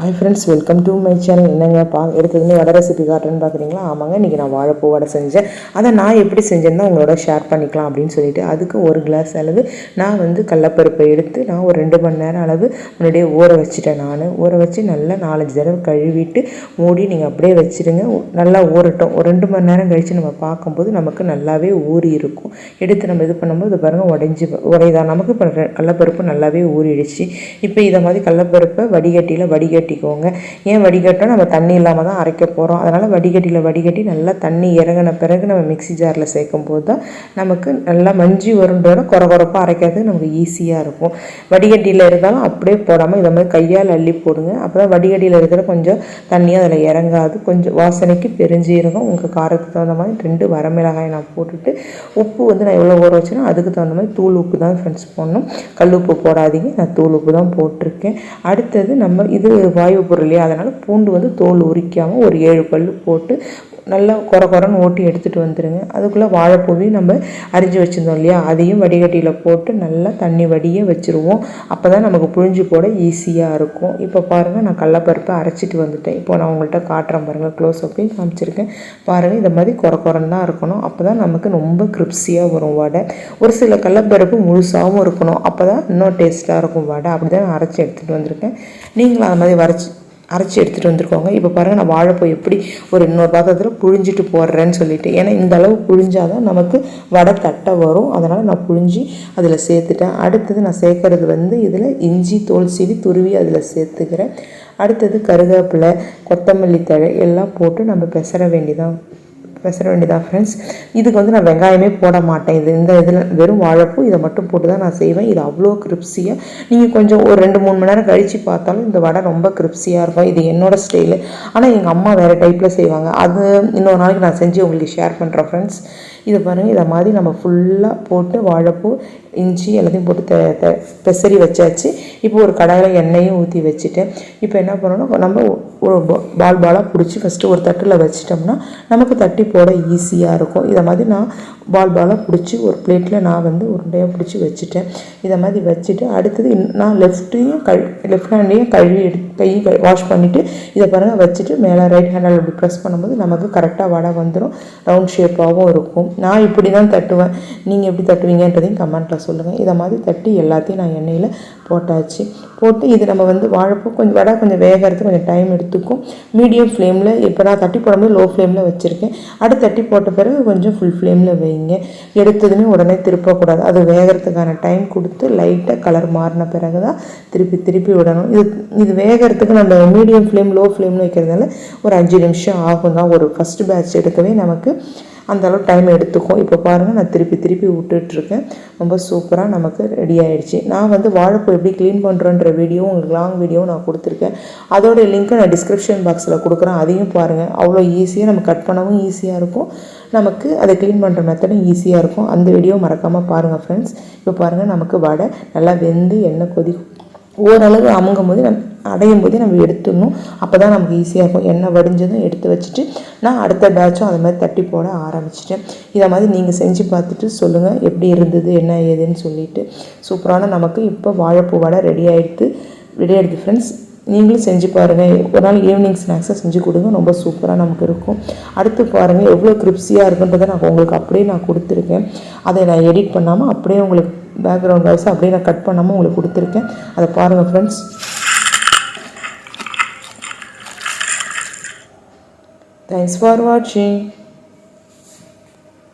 Hi friends welcome to my channel என்னங்க? பா எடுத்ததுமே வடை ரெசிபி காட்டுறேன்னு பார்க்குறீங்களா ஆமாங்க இன்றைக்கி நான் வாழைப்பூ வடை செஞ்சேன். அதை நான் எப்படி செஞ்சேன்னா உங்களோட ஷேர் பண்ணிக்கலாம் அப்படின்னு சொல்லிட்டு அதுக்கு ஒரு கிளாஸ் அளவு நான் வந்து கடலப்பருப்பை எடுத்து நான் ஒரு ரெண்டு மணி நேரம் அளவு முன்னாடியே ஊற வச்சுட்டேன் நான். ஊற வச்சு நல்லா நாலஞ்சு தடவை கழுவிட்டு மூடி நீங்கள் அப்படியே வச்சுருங்க. நல்லா ஊறட்டும். ஒரு ரெண்டு மணி நேரம் கழித்து நம்ம பார்க்கும்போது நமக்கு நல்லாவே ஊறி இருக்கும். எடுத்து நம்ம இது பண்ணும்போது இது பாருங்கள் உடஞ்சி உடையதான் நமக்கு இப்போ கடலப்பருப்பு நல்லாவே ஊறிடுச்சு. இப்போ இதை மாதிரி கடலப்பருப்பை வடிகட்டியில் வடிகட்டி வடிகட்டிக்கோங்க ஏன் வடிகட்டோம் நம்ம தண்ணி இல்லாமல் தான் அரைக்க போகிறோம் அதனால் வடிகட்டியில் வடிகட்டி நல்லா தண்ணி இறங்கின பிறகு நம்ம மிக்ஸி ஜாரில் சேர்க்கும் போது தான் நமக்கு நல்லா மஞ்சி வருண்டோட குறகுறப்பாக அரைக்கிறதுக்கு நமக்கு ஈஸியாக இருக்கும். வடிகட்டியில் இருந்தாலும் அப்படியே போடாமல் இதை மாதிரி கையால் அள்ளி போடுங்க. அப்போ தான் வடிகட்டியில் இருக்கிற கொஞ்சம் தண்ணியும் அதில் இறங்காது. கொஞ்சம் வாசனைக்கு பெருஞ்சீரகம் உங்கள் காரத்துக்கு தகுந்த மாதிரி ரெண்டு வரமிளகாய் நான் போட்டுட்டு உப்பு வந்து நான் எவ்வளோ ஊற வச்சுனா அதுக்கு தகுந்த மாதிரி தூள் உப்பு தான் ஃப்ரெண்ட்ஸ் போடணும். கல் உப்பு போடாதீங்க. நான் தூள் உப்பு தான் போட்டிருக்கேன். அடுத்தது நம்ம இது வாயு பொருள் இல்லையா? அதனால் பூண்டு வந்து தோல் உரிக்காமல் ஒரு ஏழு பல் போட்டு நல்லா குறை குறைன்னு ஓட்டி எடுத்துகிட்டு வந்துடுங்க அதுக்குள்ளே வாழைப்பூவையும் நம்ம அரிஞ்சு வச்சுருந்தோம் இல்லையா? அதையும் வடிகட்டியில் போட்டு நல்லா தண்ணி வடியே வச்சுருவோம். அப்போ தான் நமக்கு புழிஞ்சு போட ஈஸியாக இருக்கும். இப்போ பாருங்கள் நான் கடலப்பருப்பை அரைச்சிட்டு வந்துட்டேன். இப்போ நான் உங்கள்கிட்ட காட்டுறேன் பாருங்கள் க்ளோஸ் அப்பையும் காமிச்சிருக்கேன். பாருங்கள் இந்த மாதிரி குறை குறைன்னு தான் இருக்கணும். அப்போ தான் நமக்கு ரொம்ப கிரிப்ஸியாக வரும் வடை. ஒரு சில கடலப்பருப்பு முழுசாகவும் இருக்கணும். அப்போ தான் இன்னும் டேஸ்ட்டாக இருக்கும் வடை. அப்படி தான் நான் அரைச்சி எடுத்துகிட்டு வந்திருக்கேன். நீங்களும் அது மாதிரி வரைச்சி அரைச்சி எடுத்துகிட்டு வந்துருக்கோங்க. இப்போ பாருங்கள் நான் வாழைப்பூ எப்படி ஒரு இன்னொரு பாத்திரத்தில் புழிஞ்சிட்டு போடுறேன்னு சொல்லிட்டு. ஏன்னா இந்த அளவு புழிஞ்சால் தான் நமக்கு வடை தட்டை வரும். அதனால் நான் புழிஞ்சி அதில் சேர்த்துட்டேன். அடுத்தது நான் சேர்க்கறது வந்து இதில் இஞ்சி தோல் சீவி துருவி அதில் சேர்த்துக்கிறேன். அடுத்தது கருவேப்பிலை கொத்தமல்லி தழை எல்லாம் போட்டு நம்ம பெசர வேண்டிதான் பேச வேண்டியதாக ஃப்ரெண்ட்ஸ் இதுக்கு வந்து நான் வெங்காயமே போட மாட்டேன். இது இந்த இதில் வெறும் வாழைப்பூ இதை மட்டும் போட்டு தான் நான் செய்வேன். இது அவ்வளோ கிரிப்ஸியாக நீங்கள் கொஞ்சம் ஒரு ரெண்டு மூணு மணி நேரம் கழித்து பார்த்தாலும் இந்த வடை ரொம்ப கிரிப்ஸியாக இருக்கும். இது என்னோடய ஸ்டைலு ஆனால் எங்கள் அம்மா வேறு டைப்பில் செய்வாங்க. அது இன்னொரு நாளைக்கு நான் செஞ்சு உங்களுக்கு ஷேர் பண்ணுறேன் ஃப்ரெண்ட்ஸ் இதை பாருங்கள் இதை மாதிரி நம்ம ஃபுல்லாக போட்டு வாழைப்பூ இஞ்சி எல்லாத்தையும் போட்டு த த பெசரி வச்சாச்சு. இப்போ ஒரு கடாயில் எண்ணெயும் ஊற்றி வச்சுட்டேன் இப்போ என்ன பண்ணணும் நம்ம ஒரு பால் பாலாக பிடிச்சி ஃபஸ்ட்டு ஒரு தட்டில் வச்சிட்டோம்னா நமக்கு தட்டி போட ஈஸியாக இருக்கும். இதை மாதிரி நான் பால் பாலாக பிடிச்சி ஒரு பிளேட்டில் நான் வந்து உருண்டையாக பிடிச்சி வச்சுட்டேன். இதை மாதிரி வச்சுட்டு அடுத்தது நான் லெஃப்ட்டையும் கழ் லெஃப்ட் ஹேண்டையும் கழுவி எடுத்து கை வாஷ் பண்ணிவிட்டு இதை பாருங்கள் வச்சுட்டு மேலே ரைட் ஹேண்டில் அப்படி ப்ரெஸ் பண்ணும்போது நமக்கு கரெக்டாக வடை வந்துடும் ரவுண்ட் ஷேப்பாகவும் இருக்கும். நான் இப்படி தான் தட்டுவேன். நீங்கள் எப்படி தட்டுவீங்கன்றதையும் கமெண்ட்டில் சொல்லுங்கள் இதை மாதிரி தட்டி எல்லாத்தையும் நான் எண்ணெயில் போட்டாச்சு. போட்டு இது நம்ம வந்து வாழைப்பூ கொஞ்சம் வடை கொஞ்சம் வேகிறதுக்கு கொஞ்சம் டைம் எடுத்துக்கும். மீடியம் ஃப்ளேமில் இப்போ நான் தட்டி போடும்போது லோ ஃப்ளேமில் வச்சுருக்கேன். அடுத்து தட்டி போட்ட பிறகு கொஞ்சம் ஃபுல் ஃப்ளேமில் வைங்க. எடுத்ததுமே உடனே திருப்பக்கூடாது. அது வேகிறதுக்கான டைம் கொடுத்து லைட்டாக கலர் மாறின பிறகு தான் திருப்பி திருப்பி விடணும். இது இது வேக வேகிறதுக்கு நம்ம மீடியம் ஃப்ளேம் லோ ஃப்ளேம்னு வைக்கிறதுனால ஒரு அஞ்சு நிமிஷம் ஆகும் தான் ஒரு ஃபஸ்ட் பேட்ச் எடுக்கவே நமக்கு அந்தளவு டைம் எடுத்துக்கும். இப்போ பாருங்கள் நான் திருப்பி திருப்பி விட்டுட்ருக்கேன் ரொம்ப சூப்பராக நமக்கு ரெடி ஆயிடுச்சு. நான் வந்து வாழைப்பூ எப்படி க்ளீன் பண்ணுறோன்ற வீடியோ உங்களுக்கு லாங் வீடியோ நான் கொடுத்துருக்கேன். அதோடைய லிங்க்கை நான் டிஸ்கிரிப்ஷன் பாக்ஸில் கொடுக்குறேன். அதையும் பாருங்கள் அவ்வளோ ஈஸியாக நம்ம கட் பண்ணவும் ஈஸியாக இருக்கும். நமக்கு அதை க்ளீன் பண்ணுற மெத்தடும் ஈஸியாக இருக்கும். அந்த வீடியோ மறக்காமல் பாருங்கள் ஃப்ரெண்ட்ஸ் இப்போ பாருங்கள் நமக்கு வடை நல்லா வெந்து எண்ணெய் கொதி ஓரளவு அமுங்கும் போது நம்ம அடையும் போதே நம்ம எடுத்துடணும். அப்போ தான் நமக்கு ஈஸியாக இருக்கும். எண்ணெய் வடிஞ்சதும் எடுத்து வச்சுட்டு நான் அடுத்த பேட்சும் அது மாதிரி தட்டி போட ஆரம்பிச்சிட்டேன். இதை மாதிரி நீங்கள் செஞ்சு பார்த்துட்டு சொல்லுங்கள் எப்படி இருந்தது என்ன ஏதுன்னு சொல்லிட்டு. சூப்பரான நமக்கு இப்போ வாழைப்பூ வடை ரெடி ஆகிடுது ரெடி ஆகிடுது ஃப்ரெண்ட்ஸ் நீங்களும் செஞ்சு பாருங்கள் ஒரு நாள் ஈவினிங் ஸ்நாக்ஸை செஞ்சு கொடுங்க. ரொம்ப சூப்பராக நமக்கு இருக்கும். அடுத்து பாருங்கள் எவ்வளோ கிரிப்ஸியாக இருக்குன்றதை நான் உங்களுக்கு அப்படியே நான் கொடுத்துருக்கேன். அதை நான் எடிட் பண்ணாமல் அப்படியே உங்களுக்கு பேக்ரவுண்ட் வாய்ஸ் அப்படியே நான் கட் பண்ணாமல் உங்களுக்கு கொடுத்துருக்கேன். அதை பாருங்கள் ஃப்ரெண்ட்ஸ் தேங்க்ஸ் ஃபார் வாட்சிங்